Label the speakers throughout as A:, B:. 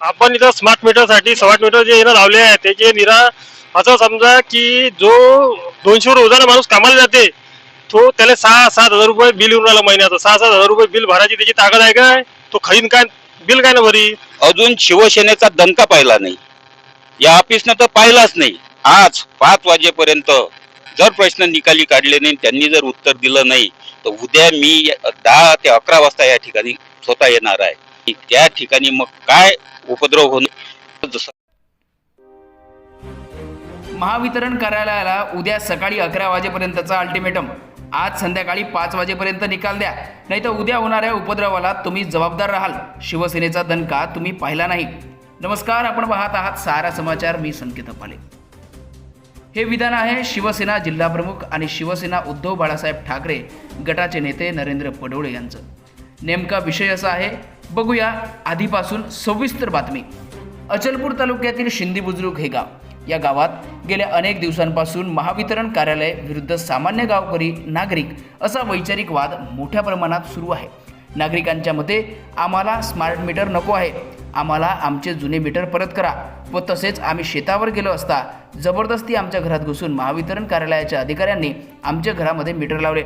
A: आपण इथं smart मीटरसाठी smart meter जे इथं लावले आहे त्याचे निरा असं समजा की जो दोनशे रोजाला माणूस कामाला जाते तो त्याला सहा सात हजार रुपये बिल येऊन राहिला महिन्याचं. सहा सात हजार रुपये बिल भरायची त्याची ताकद आहे काय? तो खरीन काय? बिल काय ना भरी?
B: अजून शिवसेनेचा दणका पाहिला नाही. या ऑफिसनं तर पाहिलाच नाही. आज पाच वाजेपर्यंत जर प्रश्न निकाली काढले नाही त्यांनी जर उत्तर दिलं नाही तर उद्या मी दहा ते अकरा वाजता या ठिकाणी स्वतः येणार आहे. त्या ठिकाणी मग काय उपद्रव होणं? जसं
C: महावितरण कार्यालयाला उद्या सकाळी अकरा वाजेपर्यंतचा अल्टिमेटम आज संध्याकाळी पाच वाजेपर्यंत निकाल द्या. नाही तर उद्या होणाऱ्या उपद्रवाला तुम्ही जबाबदार राहाल. शिवसेनेचा दणका तुम्ही पाहिला नाही. नमस्कार आपण पाहत आहात सारा समाचार. मी संकेत पाले हे विधान आहे शिवसेना जिल्हाप्रमुख आणि शिवसेना उद्धव बाळासाहेब ठाकरे गटाचे नेते नरेंद्र पडोळे यांचं. नेमका विषय असा आहे बघूया आधीपासून सविस्तर बातमी. अचलपूर तालुक्यातील शिंदी बुजुर्ग हे गाव. या गावात गेल्या अनेक दिवसांपासून महावितरण कार्यालय विरुद्ध सामान्य गावकरी नागरिक असा वैचारिक वाद मोठ्या प्रमाणात सुरू आहे. नागरिकांच्या मते आम्हाला स्मार्ट मीटर नको आहे. आम्हाला आमचे जुने मीटर परत करा व तसेच आम्ही शेतावर गेलो असता जबरदस्ती आमच्या घरात घुसून महावितरण कार्यालयाच्या अधिकाऱ्यांनी आमच्या घरामध्ये मीटर लावले.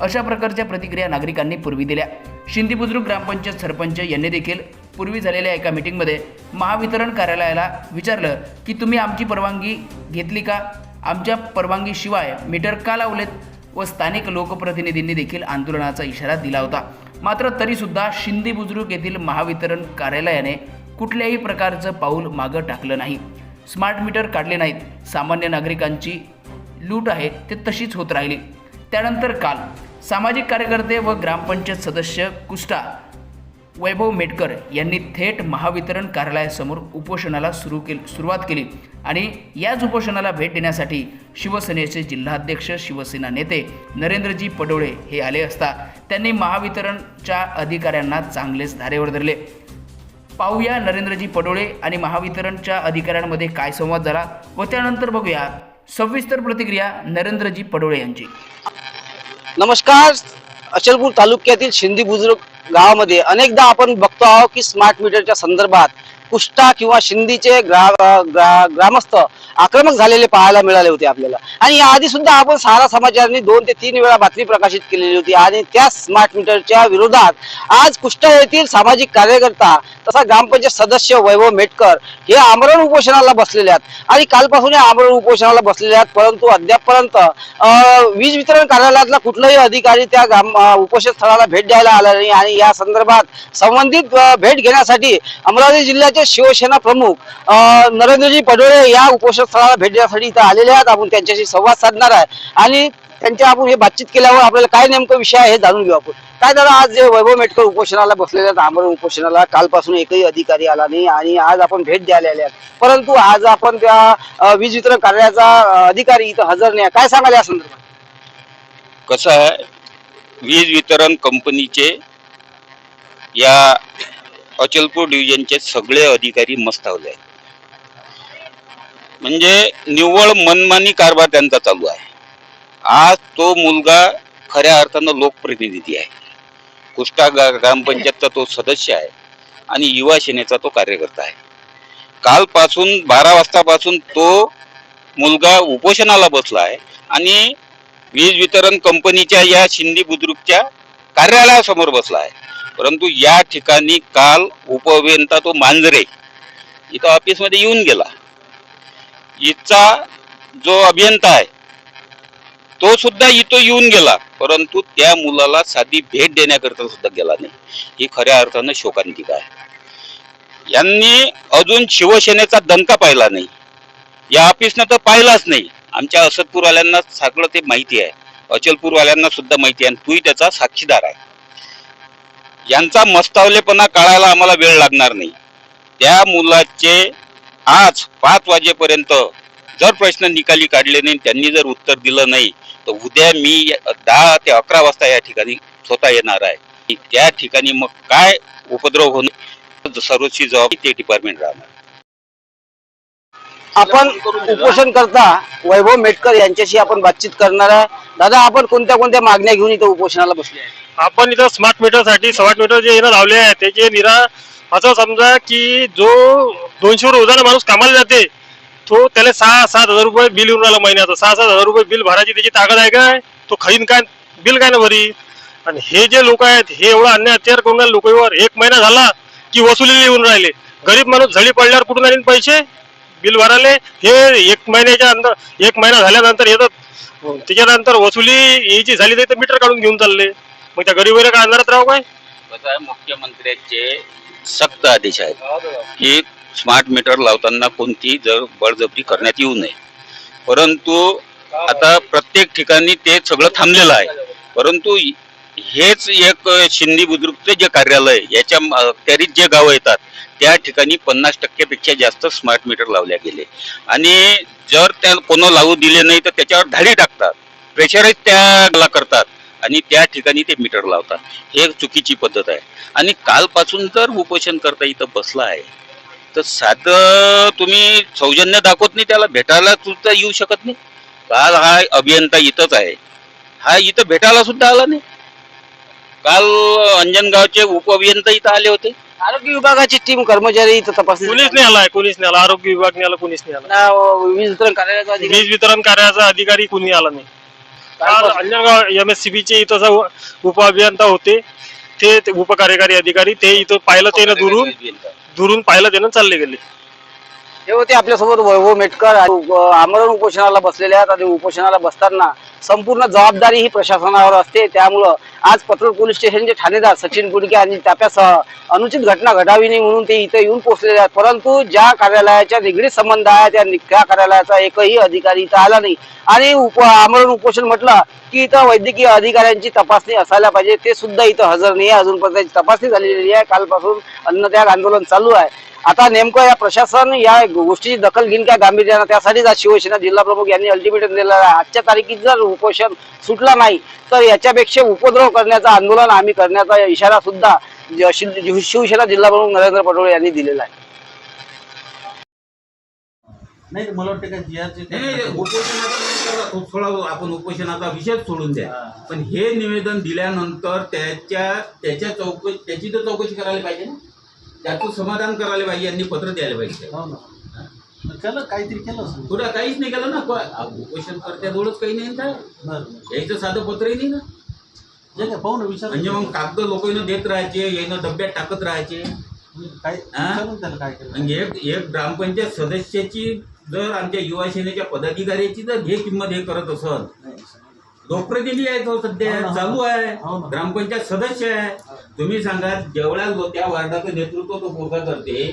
C: अशा प्रकारच्या प्रतिक्रिया नागरिकांनी पूर्वी दिल्या. शिंदी बुद्रुक ग्रामपंचायत सरपंच यांनी देखील पूर्वी झालेल्या एका मीटिंगमध्ये महावितरण कार्यालयाला विचारलं की तुम्ही आमची परवानगी घेतली का? आमच्या परवानगीशिवाय मीटर का लावलेत? व स्थानिक लोकप्रतिनिधींनी देखील आंदोलनाचा इशारा दिला होता. मात्र तरीसुद्धा शिंदी बुजुर्ग येथील महावितरण कार्यालयाने कुठल्याही प्रकारचं पाऊल मागं टाकलं नाही. स्मार्ट मीटर काढले नाहीत. सामान्य नागरिकांची लूट आहे ते तशीच होत राहिली. त्यानंतर काल सामाजिक कार्यकर्ते व ग्रामपंचायत सदस्य कुष्टा वैभव मेटकर यांनी थेट महावितरण कार्यालयासमोर उपोषणाला सुरू केल सुरुवात केली. आणि याच उपोषणाला भेट देण्यासाठी शिवसेनेचे जिल्हाध्यक्ष शिवसेना नेते नरेंद्रजी पडोळे हे आले असता त्यांनी महावितरणच्या अधिकाऱ्यांना चांगलेच धारेवर धरले. पाहूया नरेंद्रजी पडोळे आणि महावितरणच्या अधिकाऱ्यांमध्ये काय संवाद झाला व त्यानंतर बघूया सविस्तर प्रतिक्रिया नरेंद्रजी पडोळे यांची.
D: नमस्कार. अचलपूर तालुक्यातील शिंदी बुजुर्ग गावामध्ये अनेकदा आपण बघतो आहोत की स्मार्ट मीटरच्या संदर्भात कुष्टा किंवा शिंदीचे ग्रा ग्रा ग्रामस्थ आक्रमक झालेले पाहायला मिळाले होते आपल्याला. आणि याआधी सुद्धा आपण सारा समाचारांनी दोन ते तीन वेळा बातमी प्रकाशित केलेली होती. आणि त्या स्मार्ट मीटरच्या विरोधात आज कुष्टा येथील सामाजिक कार्यकर्ता तसा ग्रामपंचायत सदस्य वैभव मेटकर हे आमरण उपोषणाला बसलेले आहेत. आणि कालपासून या आमरण उपोषणाला बसलेले आहेत. परंतु अद्यापपर्यंत वीज वितरण कार्यालयातला कुठलाही अधिकारी त्या ग्राम उपोषण स्थळाला भेट द्यायला आला नाही. आणि या संदर्भात संबंधित भेट घेण्यासाठी अमरावती जिल्ह्याचे शिवसेना प्रमुख नरेंद्रजी पडोळे या उपोषण स्थळाला भेट देण्यासाठी इथं आलेले आहेत. आपण त्यांच्याशी संवाद साधणार आहे. आणि त्यांच्या आपण हे बातचीत केल्यावर आपल्याला काय नेमकं विषय आहे हे जाणून घेऊ आपण. काय दादा आज जे वैभव मेटकर उपोषणाला बसलेले आहेत आमरण उपोषणाला कालपासून एकही अधिकारी आला नाही आणि आज आपण भेट द्यायला आले आहेत. परंतु आज आपण त्या वीज वितरण कार्यालयाचा अधिकारी इथं हजर नाही. काय सांगाल या संदर्भात?
B: कसं आहे वीज वितरण कंपनीचे या अचलपूर डिव्हिजनचे सगळे अधिकारी मस्तावले आहेत. म्हणजे निव्वळ मनमानी कारभार त्यांचा चालू आहे. आज तो मुलगा खऱ्या अर्थानं लोकप्रतिनिधी आहे. कुष्टा ग्रामपंचायतचा तो सदस्य आहे आणि युवा सेनेचा तो कार्यकर्ता आहे. कालपासून बारा वाजतापासून तो मुलगा उपोषणाला बसला आहे आणि वीज वितरण कंपनीच्या या शिंदी बुद्रुकच्या कार्यालयासमोर बसला आहे. परंतु या ठिकाणी काल उपअभियंता तो मांजरे इथं ऑफिसमध्ये येऊन गेला. इथचा जो अभियंता आहे तो सुद्धा इथं येऊन गेला परंतु त्या मुलाला साधी भेट देण्याकरता सुद्धा गेला नाही. ही खऱ्या अर्थानं शोकांतिका आहे. यांनी अजून शिवसेनेचा दणका पाहिला नाही. या ऑफिसनं तर पाहिलाच नाही. आमच्या असदपूरवाल्यांना सगळं ते माहिती आहे. अचलपूरवाल्यांना सुद्धा माहिती आहे आणि तूही त्याचा साक्षीदार आहे. यांचा मस्तावलेपणा काढायला आम्हाला वेळ लागणार नाही. त्या मुलाचे आज पाच वाजेपर्यंत जर प्रश्न निकाली काढले नाही त्यांनी जर उत्तर दिलं नाही तर उद्या मी दहा ते अकरा वाजता या ठिकाणी स्वतः येणार आहे. त्या ठिकाणी मग काय उपद्रव होणं सर्वची जबाबदारी ते डिपार्टमेंट राहणार.
D: आपण उपोषण करता वैभव मेटकर यांच्याशी आपण बातचीत करणार आहे. दादा आपण कोणत्या कोणत्या मागण्या घेऊन इथं उपोषणाला बसले आहे
A: आपण इथं स्मार्ट मीटरसाठी स्मार्ट मीटर जे इथं लावले आहे त्याचे निरा असं समजा की जो दोनशे रोजाना माणूस कामाला जाते तो त्याला सहा सात हजार रुपये बिल येऊन राहिला महिन्याचं. सहा सात हजार रुपये बिल भरायची त्याची ताकद आहे काय? तो खाईन काय? बिल काय ना भरी? आणि हे जे लोक आहेत हे एवढं अन्याय अत्याचार करून राहिले लोकांवर एक महिना झाला की वसुली येऊन राहिले. गरीब माणूस झळी पडल्यावर कुठून आणीन पैसे? बिल भराले हे एक महिन्याच्या अंदर एक महिना झाल्यानंतर येतात त्याच्यानंतर वसुली यायची झाली तर मीटर काढून घेऊन चालले. मग त्या गरीब काय अंधारात राहू काय?
B: कसं आहे मुख्यमंत्र्यांचे सक्त आदेश आहेत की स्मार्ट मीटर लावताना कोणती जर बळजबरी करण्यात येऊ नये. परंतु आता प्रत्येक ठिकाणी ते सगळं थांबलेलं आहे. परंतु हेच एक शिंदी बुद्रुकचे जे कार्यालय याच्या अखत्यारीत जे गावं येतात त्या ठिकाणी पन्नास टक्क्यापेक्षा जास्त स्मार्ट मीटर लावल्या गेले. आणि जर त्या कोण लावू दिले नाही तर त्याच्यावर धाडी टाकतात. प्रेशरच त्याला करतात. आणि त्या ठिकाणी ते मीटर लावतात. हे एक चुकीची पद्धत आहे. आणि कालपासून जर उपोषण करता इथं बसला आहे. तर साधं तुम्ही सौजन्य दाखवत नाही त्याला भेटायला सुद्धा येऊ शकत नाही. काल हा अभियंता इथंच आहे. हा इथं भेटायला सुद्धा आला नाही. काल अंजनगावचे उप अभियंता इथं आले होते.
D: आरोग्य विभागाची टीम कर्मचारी इथं तपासणी
A: कोणीच नाही आलाय कोणीच नाही आला. आरोग्य विभाग नाही आला कोणीच नाही आला.
D: ना, वीज वितरण कार्यालयाचा अधिकारी?
A: वीज वितरण कार्याचा अधिकारी कोणी आला नाही. काल अंजनगाव एम एस सी बीचे इथं उप अभियंता होते. ते ते उपकार्यकारी अधिकारी ते इथं पाहिलं ते दुरून दुरून पाहिलं त्यानं चालले गेले.
D: हे होते आपल्यासोबत वैभव मेटकर आमरण उपोषणाला बसलेले आहेत. आणि उपोषणाला बसताना संपूर्ण जबाबदारी ही प्रशासनावर असते. त्यामुळं आज पत्रळ पोलीस स्टेशनचे ठाणेदार सचिन गुडके आणि ताप्यासह अनुचित घटना घडावी नाही म्हणून ते इथे येऊन पोहोचलेले आहेत. परंतु ज्या कार्यालयाच्या निगडीत संबंध आहे त्या त्या कार्यालयाचा एकही अधिकारी इथं आला नाही. आणि उप आमरण उपोषण म्हटलं की इथं वैद्यकीय अधिकाऱ्यांची तपासणी असायला पाहिजे. ते सुद्धा इथं हजर नाही आहे. अजूनपर्यंत तपासणी झालेली आहे. कालपासून अन्नत्याग आंदोलन चालू आहे. आता नेमकं या प्रशासन या गोष्टीची दखल घेईन काय गांभीर्यानं? त्यासाठीच आज शिवसेना जिल्हा प्रमुख यांनी अल्टिमेटम दिलेला आहे. आजच्या तारखेत जर उपोषण सुटला नाही तर याच्यापेक्षा उपद्रव करण्याचं आंदोलन आम्ही करण्याचा इशारा सुद्धा शिवसेना जिल्हा प्रमुख नरेंद्र पटोळे यांनी दिलेला आहे.
E: नाही मला वाटतं
F: नाही, उपोषणाचा तो थोडा आपण उपोषणाचा विषय सोडून द्या. पण हे निवेदन दिल्यानंतर त्याच्या त्याच्या चौकशी त्याची तर चौकशी करायला पाहिजे ना. त्याचं समाधान करायला पाहिजे यांनी पत्र द्यायला पाहिजे.
E: हो ना. केलं काहीतरी केलं असेल
F: पुढं काहीच नाही केलं ना उपोषण करत्याजवळच काही नाही ना. काय
E: बरं.
F: यायचं साधं पत्रही नाही ना.
E: जे काय पाहू ना विचार.
F: म्हणजे मग कागद लोकांना देत राहायचे यानं डब्यात टाकत राहायचे.
E: काय? विचारून त्याला काय केलं?
F: आणि एक एक ग्रामपंचायत सदस्याची जर आमच्या युवा सेनेच्या पदाधिकाऱ्याची जर हे किंमत हे करत असत. लोकप्रतिनिधी आहे तो सध्या
E: हो हो.
F: चालू आहे.
E: हो.
F: ग्रामपंचायत सदस्य आहे. तुम्ही सांगा जेवढ्या लो- त्या वार्डाचं नेतृत्व तो पोरगा करते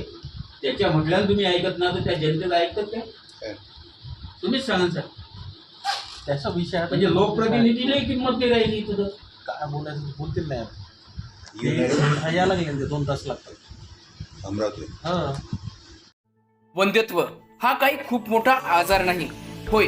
F: त्याच्या म्हटल्यानं तुम्ही ऐकत ना तर त्या जनतेला ऐकत काय तुम्हीच सांगा सर.
E: त्याचा विषय.
F: म्हणजे लोकप्रतिनिधीला किंमत नाही राहिली तर.
E: काय बोलायचं ते बोलतील नाही हा, यायला लागले ते दोन तास लागतात.
G: अमरावती.
E: हा.
C: वंध्यत्व हा काही खूप मोठा आजार नाही. होय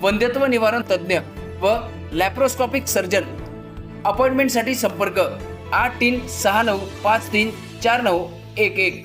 C: वंध्यत्व निवारण तज्ज्ञ व लॅप्रोस्कॉपिक सर्जन. अपॉइंटमेंटसाठी संपर्क आठ तीन सहा नऊ पाच तीन चार नऊ एक एक.